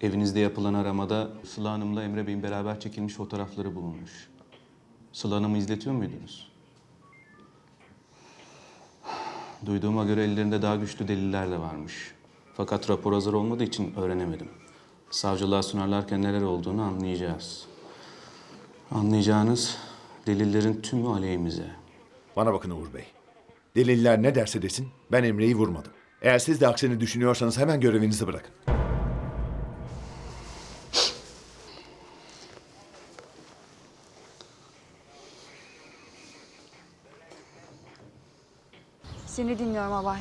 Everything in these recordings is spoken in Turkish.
Evinizde yapılan aramada Sıla Hanım'la Emre Bey'in beraber çekilmiş fotoğrafları bulunmuş. Sıla Hanım'ı izletiyor muydunuz? Duyduğuma göre ellerinde daha güçlü deliller de varmış. Fakat rapor hazır olmadığı için öğrenemedim. Savcılığa sunarlarken neler olduğunu anlayacağız. Anlayacağınız delillerin tümü aleyhimize. Bana bakın Uğur Bey. Deliller ne derse desin ben Emre'yi vurmadım. Eğer siz de aksini düşünüyorsanız hemen görevinizi bırakın. Seni dinliyorum Abay.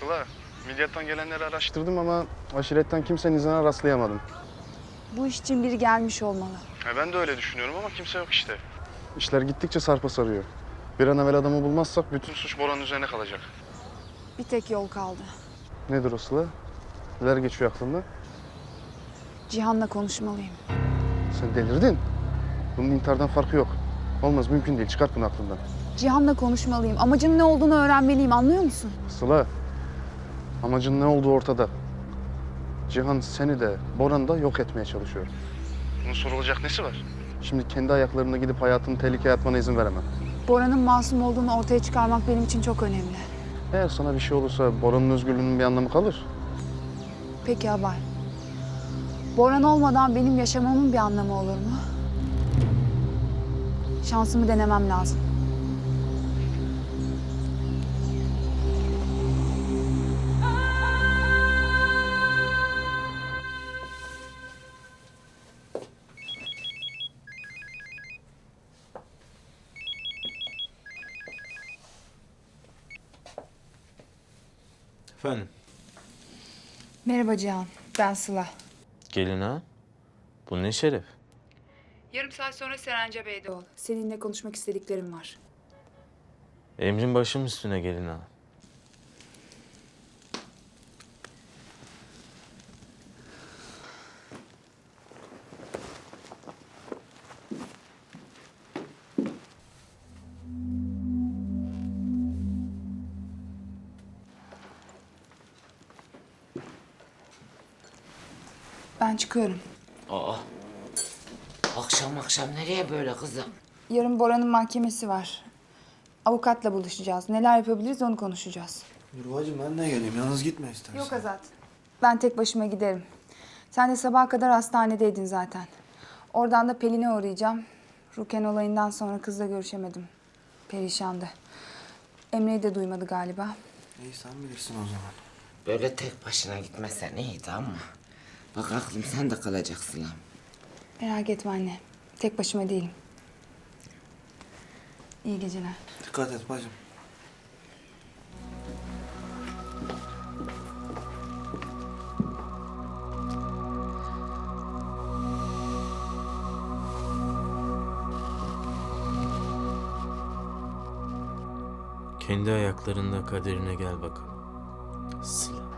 Sıla, milyattan gelenleri araştırdım ama aşiretten kimsenin izine rastlayamadım. Bu iş için biri gelmiş olmalı. E ben de öyle düşünüyorum ama kimse yok işte. İşler gittikçe sarpa sarıyor. Bir an evvel adamı bulmazsak bütün suç Bora'nın üzerine kalacak. Bir tek yol kaldı. Nedir o Sıla? Neler geçiyor aklında? Cihan'la konuşmalıyım. Sen delirdin. Bunun intihardan farkı yok. Olmaz, mümkün değil. Çıkart bunu aklından. Cihan'la konuşmalıyım. Amacının ne olduğunu öğrenmeliyim anlıyor musun? Sıla, amacın ne olduğu ortada. Cihan seni de, Boran'ı da yok etmeye çalışıyor. Bunun sorulacak nesi var? Şimdi kendi ayaklarına gidip hayatını tehlikeye atmana izin veremem. Bora'nın masum olduğunu ortaya çıkarmak benim için çok önemli. Eğer sana bir şey olursa Bora'nın özgürlüğünün bir anlamı kalır. Peki Abay. Boran olmadan benim yaşamamın bir anlamı olur mu? Şansımı denemem lazım. Efendim? Merhaba Cihan. Ben Sıla. Gelin ha? Bu ne şeref? Yarım saat sonra Serence Bey'de ol. Seninle konuşmak istediklerim var. Emrin başım üstüne gelin ha. Ben çıkıyorum. Aa. Akşam akşam nereye böyle kızım? Yarın Bora'nın mahkemesi var. Avukatla buluşacağız. Neler yapabiliriz onu konuşacağız. Yurvacığım ben de geleyim. Yalnız gitme istersen. Yok Azat. Ben tek başıma giderim. Sen de sabaha kadar hastanedeydin zaten. Oradan da Pelin'e uğrayacağım. Ruken olayından sonra kızla görüşemedim. Perişandı. Emre'yi de duymadı galiba. İyi sen bilirsin o zaman. Böyle tek başına gitmesen iyiydi ama. Bak aklım sen de kalacaksın lan. Merak etme anne. Tek başıma değilim. İyi geceler. Dikkat et bacım. Kendi ayaklarında kaderine gel bakalım. Sıla.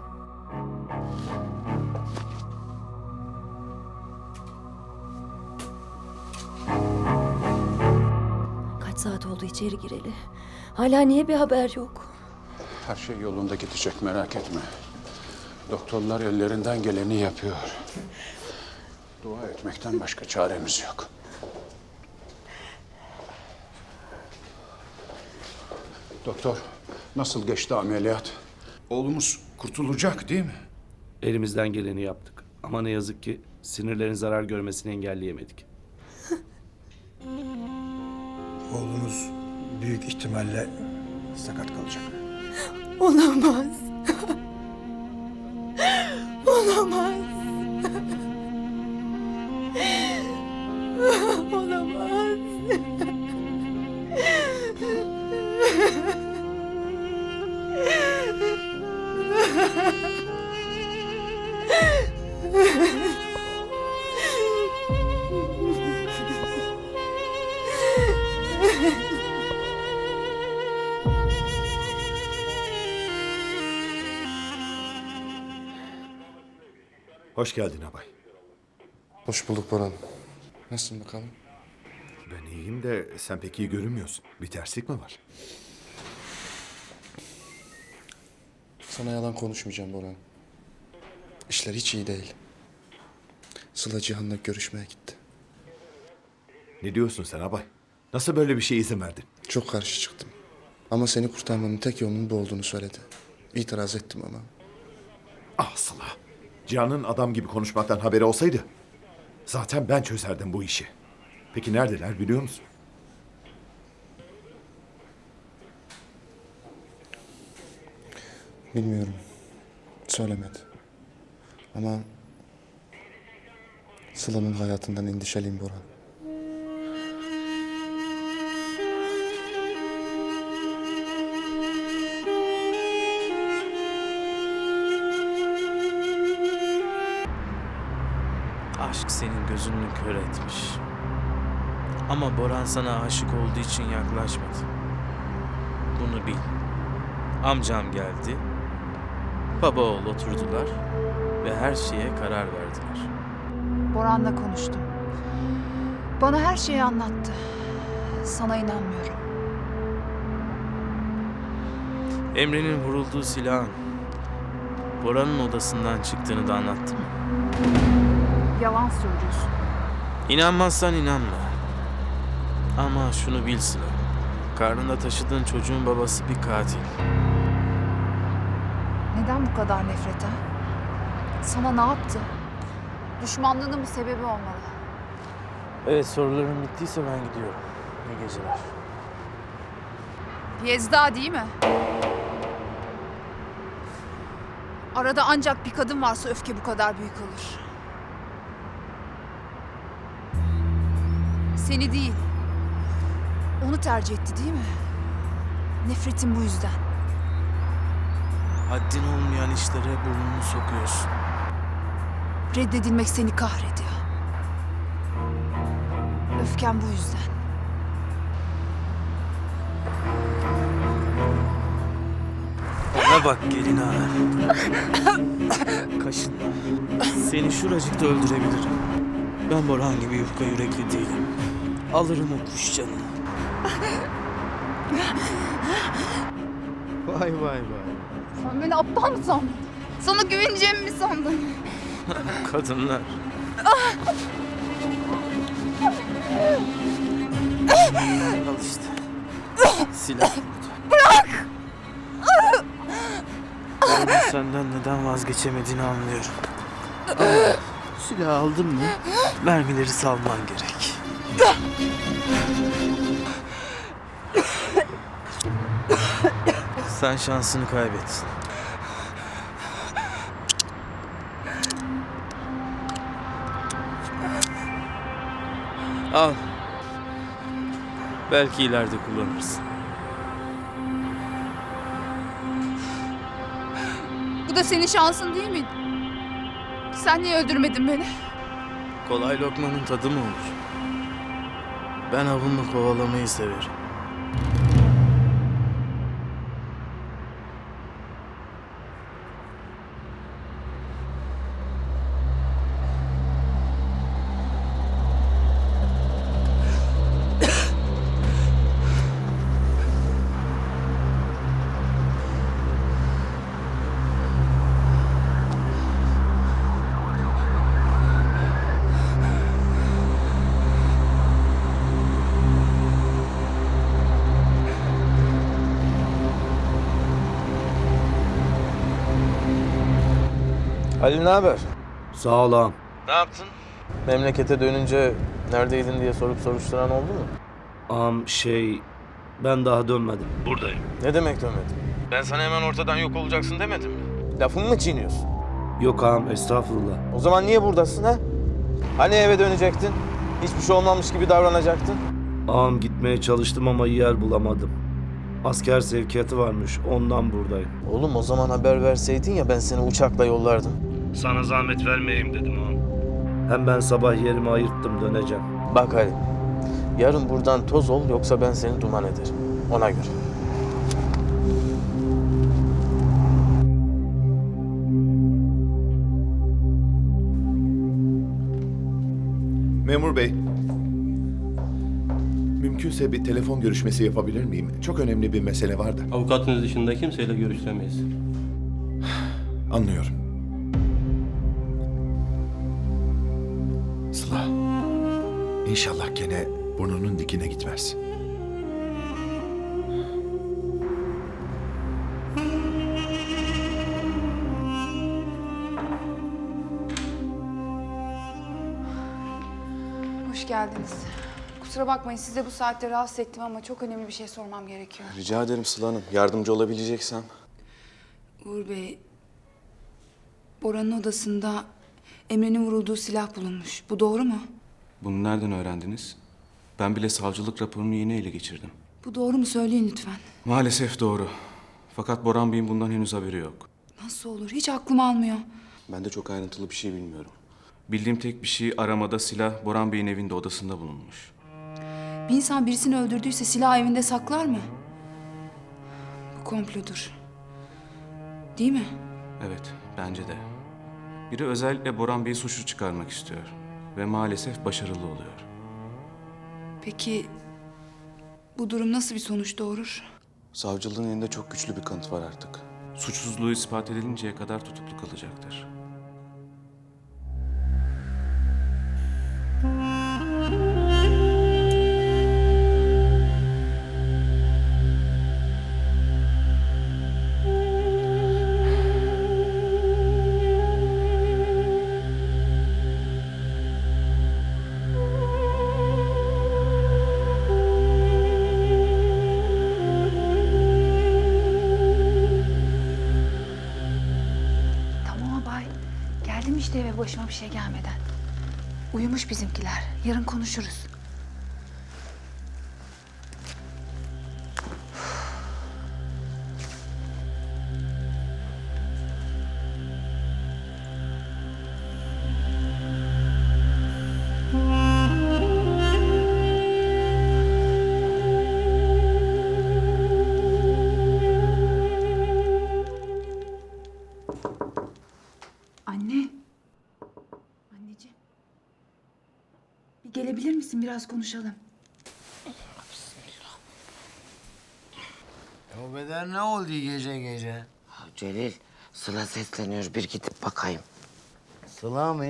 Oldu içeri gireli? Hala niye bir haber yok? Her şey yolunda gidecek merak etme. Doktorlar ellerinden geleni yapıyor. Dua etmekten başka çaremiz yok. Doktor, nasıl geçti ameliyat? Oğlumuz kurtulacak değil mi? Elimizden geleni yaptık. Ama ne yazık ki sinirlerin zarar görmesini engelleyemedik. Oğlunuz büyük ihtimalle sakat kalacak. Olamaz. Hoş geldin abay. Hoş bulduk Boran. Nasılsın bakalım? Ben iyiyim de sen pek iyi görünmüyorsun. Bir terslik mi var? Sana yalan konuşmayacağım Boran. İşler hiç iyi değil. Sıla Cihan'la görüşmeye gitti. Ne diyorsun sen abay? Nasıl böyle bir şeye izin verdin? Çok karşı çıktım. Ama seni kurtarmanın tek yolunun bu olduğunu söyledi. İtiraz ettim ama. Ah Sıla. Cihan'ın adam gibi konuşmaktan haberi olsaydı zaten ben çözerdim bu işi. Peki neredeler biliyor musun? Bilmiyorum. Söylemedi. Ama Sıla'nın hayatından endişeliyim Boran. Aşk senin gözünü kör etmiş. Ama Boran sana aşık olduğu için yaklaşmadı. Bunu bil. Amcam geldi. Baba oğul oturdular ve her şeye karar verdiler. Boran'la konuştum. Bana her şeyi anlattı. Sana inanmıyorum. Emre'nin vurulduğu silahın Boran'ın odasından çıktığını da anlattı mı? Yalan söylüyorsun. İnanmazsan inanma. Ama şunu bil Sıla. Karnında taşıdığın çocuğun babası bir katil. Neden bu kadar nefret ha? Sana ne yaptı? Düşmanlığının bir sebebi olmalı. Evet soruların bittiyse ben gidiyorum. İyi geceler. Yezda değil mi? Arada ancak bir kadın varsa öfke bu kadar büyük olur. Seni değil. Onu tercih etti değil mi? Nefretin bu yüzden. Haddin olmayan işlere burnunu sokuyorsun. Reddedilmek seni kahrediyor. Öfken bu yüzden. Ona bak gelin ağa. Kaşınma. Seni şuracıkta öldürebilirim. Ben Boran gibi yufka yürekli değilim. Alırım o kuş canını. Vay vay vay. Sen beni aptal mı sandın? Sana güveneceğimi mi sandın? Kadınlar. Al işte. Silah burada. Bırak! Onun senden neden vazgeçemediğini anlıyorum. Ama silah aldın mı mermileri salman gerek. Sen şansını kaybettin. Al. Belki ileride kullanırsın. Bu da senin şansın değil mi? Sen niye öldürmedin beni? Kolay lokmanın tadı mı olur? Ben avımı kovalamayı severim. Halil ne haber? Sağ ol ağam. Ne yaptın? Memlekete dönünce neredeydin diye sorup soruşturan oldu mu? Ağam şey ben daha dönmedim. Buradayım. Ne demek dönmedin? Ben sana hemen ortadan yok olacaksın demedim mi? Lafımı mı çiğniyorsun? Yok ağam estağfurullah. O zaman niye buradasın ha? Hani eve dönecektin? Hiçbir şey olmamış gibi davranacaktın? Ağam gitmeye çalıştım ama yer bulamadım. Asker sevkiyatı varmış ondan buradayım. Oğlum o zaman haber verseydin ya ben seni uçakla yollardım. Sana zahmet vermeyeyim dedim ağam. Hem ben sabah yerimi ayırttım döneceğim. Bak Halil, yarın buradan toz ol yoksa ben seni duman ederim. Ona göre. Memur bey. Mümkünse bir telefon görüşmesi yapabilir miyim? Çok önemli bir mesele vardı. Avukatınız dışında kimseyle görüşemeyiz. Anlıyorum. İnşallah gene burnunun dikine gitmez. Hoş geldiniz. Kusura bakmayın size bu saatte rahatsız ettim ama çok önemli bir şey sormam gerekiyor. Rica ederim Sıla Hanım. Yardımcı olabileceksem. Uğur Bey, Bora'nın odasında Emre'nin vurulduğu silah bulunmuş. Bu doğru mu? Bunu nereden öğrendiniz? Ben bile savcılık raporunu yeni ele geçirdim. Bu doğru mu söyleyin lütfen. Maalesef doğru. Fakat Boran Bey'in bundan henüz haberi yok. Nasıl olur? Hiç aklım almıyor. Ben de çok ayrıntılı bir şey bilmiyorum. Bildiğim tek bir şey aramada silah Boran Bey'in evinde odasında bulunmuş. Bir insan birisini öldürdüyse silah evinde saklar mı? Bu komplodur. Değil mi? Evet, bence de. Biri özellikle Boran Bey'i suçlu çıkarmak istiyor. Ve maalesef başarılı oluyor. Peki bu durum nasıl bir sonuç doğurur? Savcılığın elinde çok güçlü bir kanıt var artık. Suçsuzluğu ispat edilinceye kadar tutuklu kalacaktır. Konuşuruz. Misin? Biraz konuşalım. O beden ne oldu gece gece? Ya Celil, Sıla sesleniyor. Bir gidip bakayım. Sıla mı?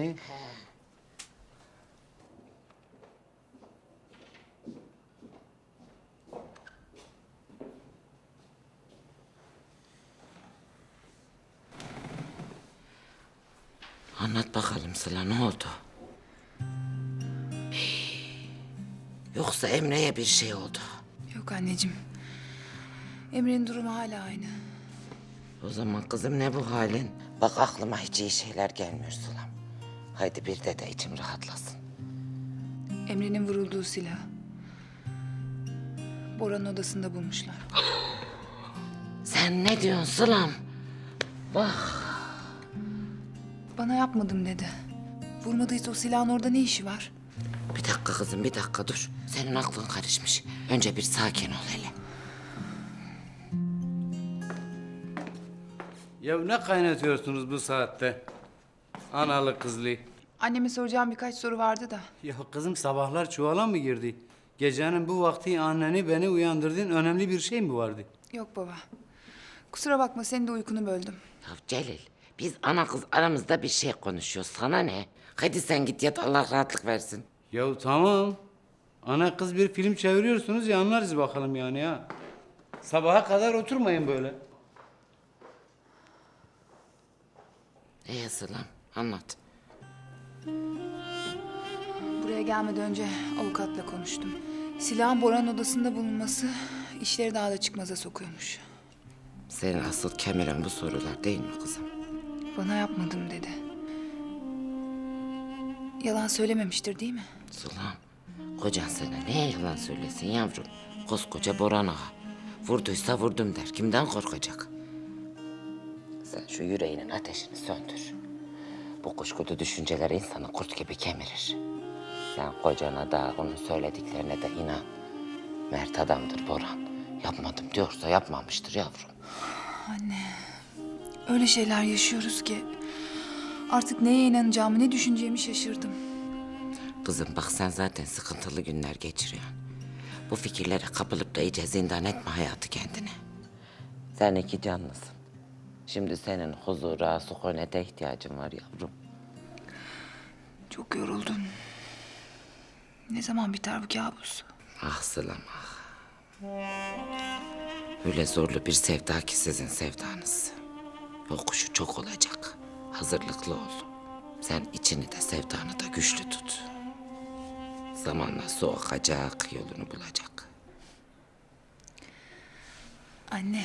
Anlat bakalım Sıla ne oldu? Yoksa Emre'ye bir şey oldu. Yok anneciğim. Emre'nin durumu hala aynı. O zaman kızım ne bu halin? Bak aklıma hiç iyi şeyler gelmiyor Sılam. Haydi bir de de içim rahatlasın. Emre'nin vurulduğu silah. Bora'nın odasında bulmuşlar. Sen ne diyorsun Sılam? Bana yapmadım dedi. Vurmadıysa o silahın orada ne işi var? Bir dakika kızım bir dakika dur. Senin aklın karışmış. Önce bir sakin ol hele. Ya ne kaynatıyorsunuz bu saatte? Analı kızlı. Anneme soracağım birkaç soru vardı da. Ya kızım sabahlar çuvala mı girdi? Gecenin bu vakti anneni beni uyandırdın. Önemli bir şey mi vardı? Yok baba. Kusura bakma senin de uykunu böldüm. Ya Celil biz ana kız aramızda bir şey konuşuyoruz. Sana ne? Hadi sen git yat Allah rahatlık versin. Ya tamam. Ana kız bir film çeviriyorsunuz ya anlarız bakalım yani ya. Sabaha kadar oturmayın böyle. Ee Sılam anlat. Buraya gelmeden önce avukatla konuştum. Silahın Bora'nın odasında bulunması işleri daha da çıkmaza sokuyormuş. Senin asıl kemiren bu sorular değil mi kızım? Bana yapmadım dedi. Yalan söylememiştir değil mi? Sılam kocan sana neye yalan söylesin yavrum? Koskoca Boran ağa. Vurduysa vurdum der. Kimden korkacak? Sen şu yüreğinin ateşini söndür. Bu kuşkulu düşünceler insanı kurt gibi kemirir. Sen kocana da onun söylediklerine de inan. Mert adamdır Boran. Yapmadım diyorsa yapmamıştır yavrum. Anne, öyle şeyler yaşıyoruz ki artık neye inanacağımı, ne düşüneceğimi şaşırdım. Kızım bak sen zaten sıkıntılı günler geçiriyorsun. Bu fikirlere kapılıp da iyice zindan etme hayatı kendine. Sen iki canlısın. Şimdi senin huzura, sükunete ihtiyacın var yavrum. Çok yoruldum. Ne zaman biter bu kabus? Ah Sılam ah. Öyle zorlu bir sevda ki sizin sevdanız. Yokuşu çok olacak. Hazırlıklı ol. Sen içini de sevdanı da güçlü tut. Zamanla soğukacak, yolunu bulacak. Anne,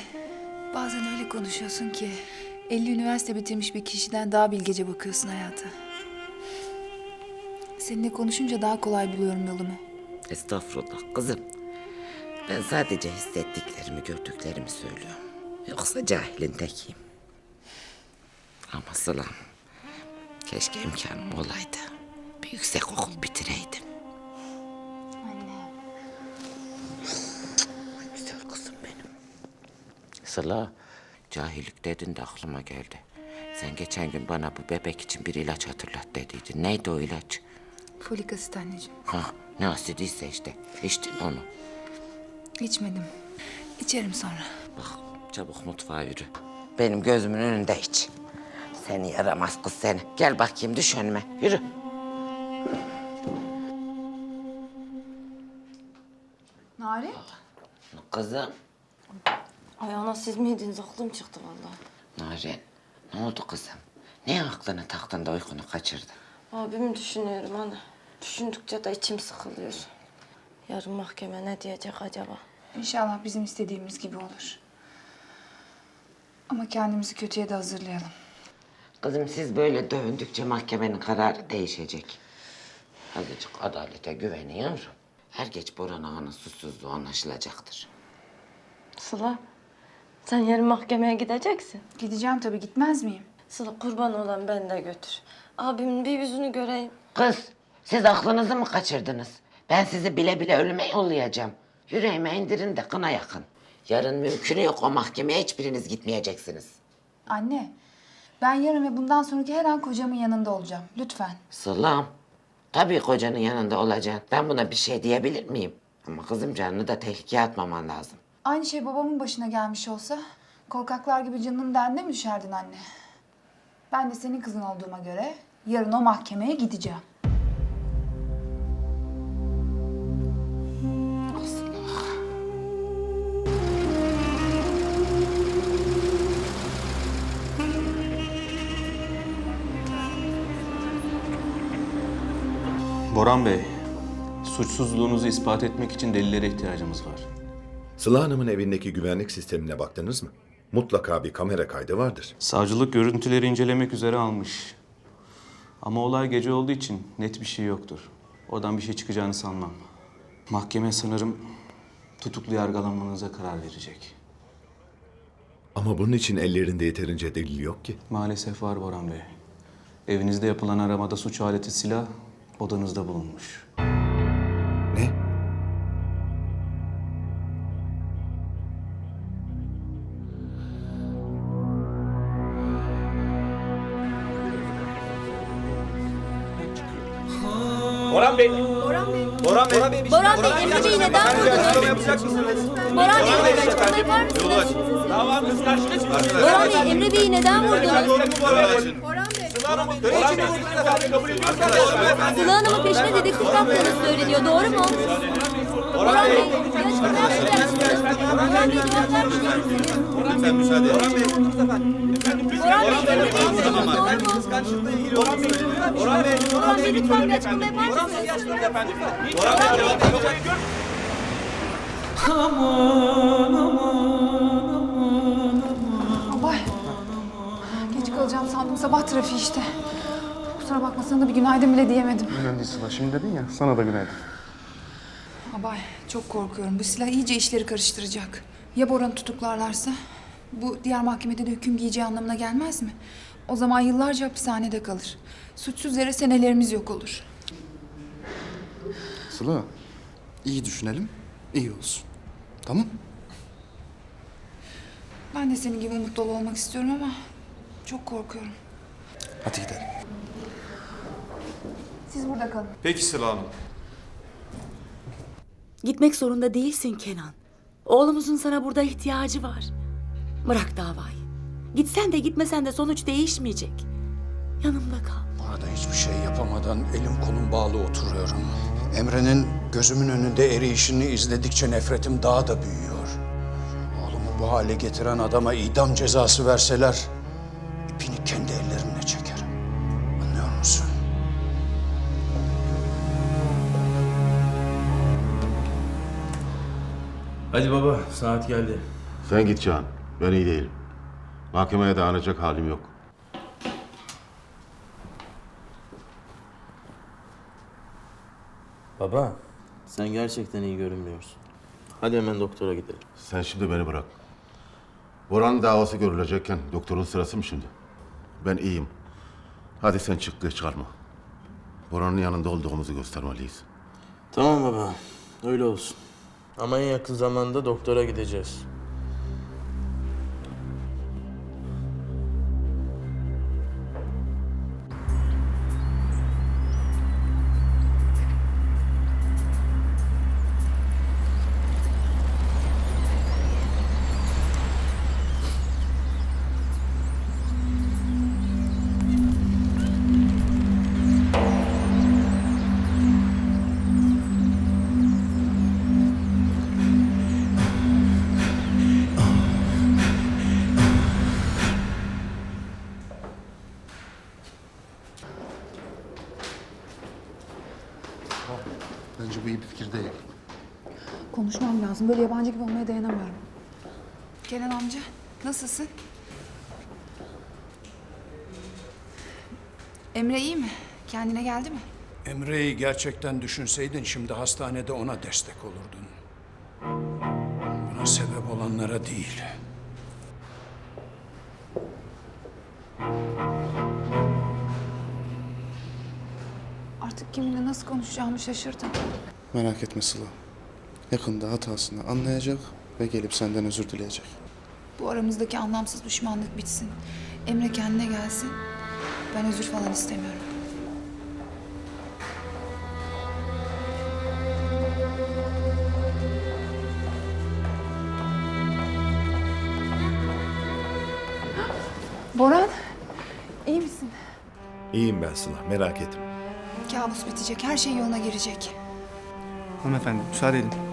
bazen öyle konuşuyorsun ki 50 üniversite bitirmiş bir kişiden daha bilgece bakıyorsun hayata. Seninle konuşunca daha kolay buluyorum yolumu. Estağfurullah kızım. Ben sadece hissettiklerimi, gördüklerimi söylüyorum. Yoksa cahilin tekiyim. Ama Sılam, keşke imkanım olaydı. Bir yüksek okul bitireydim. Sıla, cahillik dedin de aklıma geldi. Sen geçen gün bana bu bebek için bir ilaç hatırlat dediydin. Neydi o ilaç? Folik asit anneciğim. Ha, ne asidiyse işte. İçtin onu. İçmedim. İçerim sonra. Bak, çabuk mutfağa yürü. Benim gözümün önünde iç. Seni yaramaz kız seni. Gel bakayım düş önüme. Yürü. Nari? Kızım. Ay ana siz miydiniz? Aklım çıktı vallahi. Narin, ne oldu kızım? Ne aklını taktın da uykunu kaçırdın? Abimi düşünüyorum ana. Düşündükçe de içim sıkılıyor. Yarın mahkeme ne diyecek acaba? İnşallah bizim istediğimiz gibi olur. Ama kendimizi kötüye de hazırlayalım. Kızım siz böyle dövündükçe mahkemenin kararı değişecek. Azıcık adalete güvenin yavrum. Her geç Boran Ağa'nın susuzluğu anlaşılacaktır. Sıla, sen yarın mahkemeye gideceksin. Gideceğim tabii gitmez miyim? Sıla kurban olan ben de götür. Abimin bir yüzünü göreyim. Kız, siz aklınızı mı kaçırdınız? Ben sizi bile bile ölüme yollayacağım. Yüreğime indirin de kına yakın. Yarın mümkünü yok o mahkemeye hiçbiriniz gitmeyeceksiniz. Anne, ben yarın ve bundan sonraki her an kocamın yanında olacağım. Lütfen. Sılam, tabii kocanın yanında olacaksın. Ben buna bir şey diyebilir miyim? Ama kızım canını da tehlikeye atmaman lazım. Aynı şey babamın başına gelmiş olsa korkaklar gibi canının derdine mi düşerdin anne? Ben de senin kızın olduğuma göre yarın o mahkemeye gideceğim. Boran Bey, suçsuzluğunuzu ispat etmek için delillere ihtiyacımız var. Sıla Hanım'ın evindeki güvenlik sistemine baktınız mı? Mutlaka bir kamera kaydı vardır. Savcılık görüntüleri incelemek üzere almış. Ama olay gece olduğu için net bir şey yoktur. Oradan bir şey çıkacağını sanmam. Mahkeme sanırım tutuklu yargılanmanıza karar verecek. Ama bunun için ellerinde yeterince delil yok ki. Maalesef var Boran Bey. Evinizde yapılan aramada suç aleti silah odanızda bulunmuş. Bey. Orhan Bey. Bey, Emre Bey'i neden vurdunuz? yapacak mısınız? Boran Bey, bir açıklama yapar mısınız? Davamız karşına çıktı. Boran Bey, Emre Bey'i neden vurdunuz? Boran Bey. Orhan Bey. kabul ediyorsanız. Sıla Hanım'ın peşine dedektif yaptığınız söyleniyor. Doğru mu? Boran Bey, bir açıklama yapacaksınız. Boran Bey cevap. Lütfen müsaade. Orhan Bey. Vurdunuz. Doğru mu? Karşında ilgili Orhan Bey. Orhan Bey. Boran Bey, lütfen bir açıklama yapar Orhan Bey mısınız? yaşlandı efendim. Orhan Bey cevap verecek. Abay. Geç kalacağım sandım. Sabah trafiği işte. Kusura bakma sana da bir günaydın bile diyemedim. Önemli değil Sıla. Şimdi dedin ya sana da günaydın. Abay çok korkuyorum. Bu silah iyice işleri karıştıracak. Ya Boran'ı tutuklarlarsa? Bu diğer mahkemede de hüküm giyeceği anlamına gelmez mi? O zaman yıllarca hapishanede kalır. Suçsuz yere senelerimiz yok olur. Sıla iyi düşünelim iyi olsun. Tamam? Ben de senin gibi umutlu olmak istiyorum ama çok korkuyorum. Hadi gidelim. Siz burada kalın. Peki Sıla Hanım. Gitmek zorunda değilsin Kenan. Oğlumuzun sana burada ihtiyacı var. Bırak davayı. Gitsen de gitmesen de sonuç değişmeyecek. Yanımda kal. Burada hiçbir şey yapamadan elim kolum bağlı oturuyorum. Emre'nin gözümün önünde eriyişini izledikçe nefretim daha da büyüyor. Oğlumu bu hale getiren adama idam cezası verseler ipini kendi ellerimle Hadi baba saat geldi. Sen git Can. Ben iyi değilim. Mahkemeye dayanacak halim yok. Baba sen gerçekten iyi görünmüyorsun. Hadi hemen doktora gidelim. Sen şimdi beni bırak. Boran'ın davası görülecekken doktorun sırası mı şimdi? Ben iyiyim. Hadi sen çık geç kalma. Boran'ın yanında olduğumuzu göstermeliyiz. Tamam baba öyle olsun. Ama en yakın zamanda doktora gideceğiz. Lazım. Böyle yabancı gibi olmaya dayanamıyorum. Kenan amca, nasılsın? Emre iyi mi? Kendine geldi mi? Emre'yi gerçekten düşünseydin şimdi hastanede ona destek olurdun. Buna sebep olanlara değil. Artık kiminle nasıl konuşacağımı şaşırdım. Merak etme Sıla. Yakında hatasını anlayacak ve gelip senden özür dileyecek. Bu aramızdaki anlamsız düşmanlık bitsin. Emre kendine gelsin. Ben özür falan istemiyorum. Boran, iyi misin? İyiyim ben Sıla merak etme. Kabus bitecek, her şey yoluna girecek. Hanımefendi müsaade edin.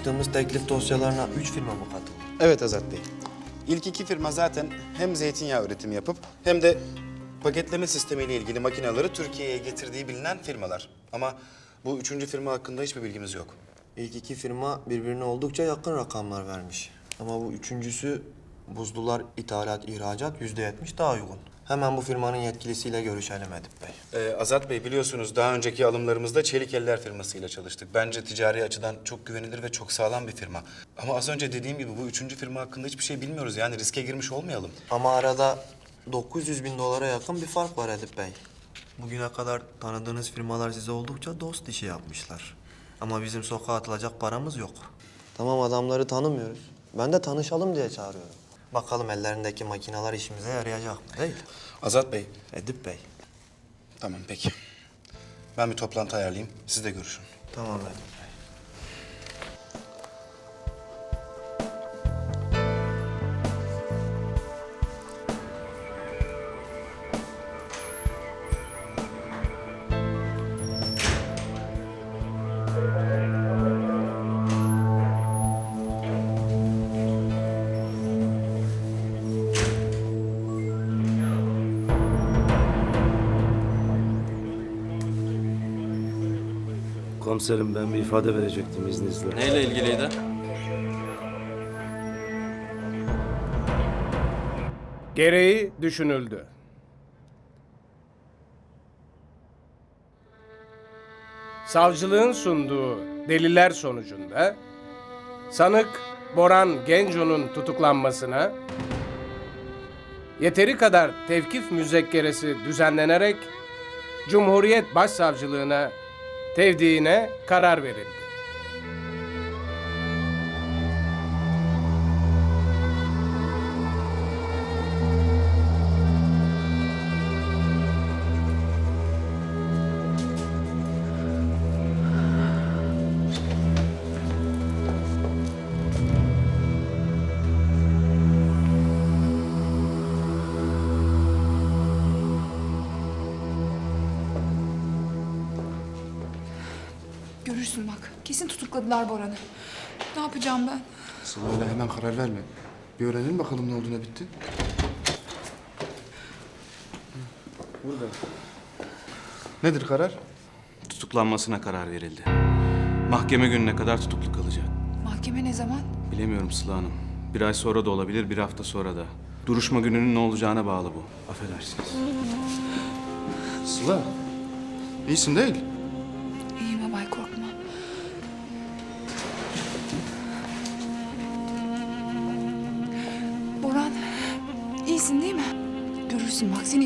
Açtığımız teklif dosyalarına üç firma mı katıldı? Evet Azat Bey. İlk iki firma zaten hem zeytinyağı üretimi yapıp hem de paketleme sistemiyle ilgili makineleri Türkiye'ye getirdiği bilinen firmalar. Ama bu üçüncü firma hakkında hiçbir bilgimiz yok. İlk iki firma birbirine oldukça yakın rakamlar vermiş. Ama bu üçüncüsü buzlular ithalat, ihracat yüzde yetmiş daha uygun. Hemen bu firmanın yetkilisiyle görüşelim Edip Bey. Ee, Azat Bey biliyorsunuz daha önceki alımlarımızda Çelik Eller firmasıyla çalıştık. Bence ticari açıdan çok güvenilir ve çok sağlam bir firma. Ama az önce dediğim gibi bu üçüncü firma hakkında hiçbir şey bilmiyoruz. Yani riske girmiş olmayalım. Ama arada 900 bin dolara yakın bir fark var Edip Bey. Bugüne kadar tanıdığınız firmalar size oldukça dost işi yapmışlar. Ama bizim sokağa atılacak paramız yok. Tamam adamları tanımıyoruz. Ben de tanışalım diye çağırıyorum. Bakalım ellerindeki makineler işimize yarayacak mı değil? Azat Bey. Edip Bey. Tamam peki. Ben bir toplantı ayarlayayım. Siz de görüşün. Tamam Edip Komiserim ben bir ifade verecektim izninizle. Neyle ilgiliydi? Gereği düşünüldü. Savcılığın sunduğu deliller sonucunda sanık Boran Genco'nun tutuklanmasına yeteri kadar tevkif müzekkeresi düzenlenerek Cumhuriyet Başsavcılığına tevdiğine karar verildi. Görürsün bak. Kesin tutukladılar Boran'ı. Ne yapacağım ben? Sıla öyle hemen karar verme. Bir öğrenelim bakalım ne olduğuna bitti. Burada. Nedir karar? Tutuklanmasına karar verildi. Mahkeme gününe kadar tutuklu kalacak. Mahkeme ne zaman? Bilemiyorum Sıla Hanım. Bir ay sonra da olabilir, bir hafta sonra da. Duruşma gününün ne olacağına bağlı bu. Affedersiniz. Sıla. iyisin değil.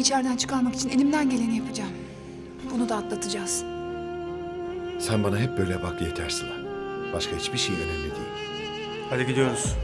İçeriden çıkarmak için elimden geleni yapacağım. Bunu da atlatacağız. Sen bana hep böyle bak yeter Sıla. Başka hiçbir şey önemli değil. Hadi gidiyoruz.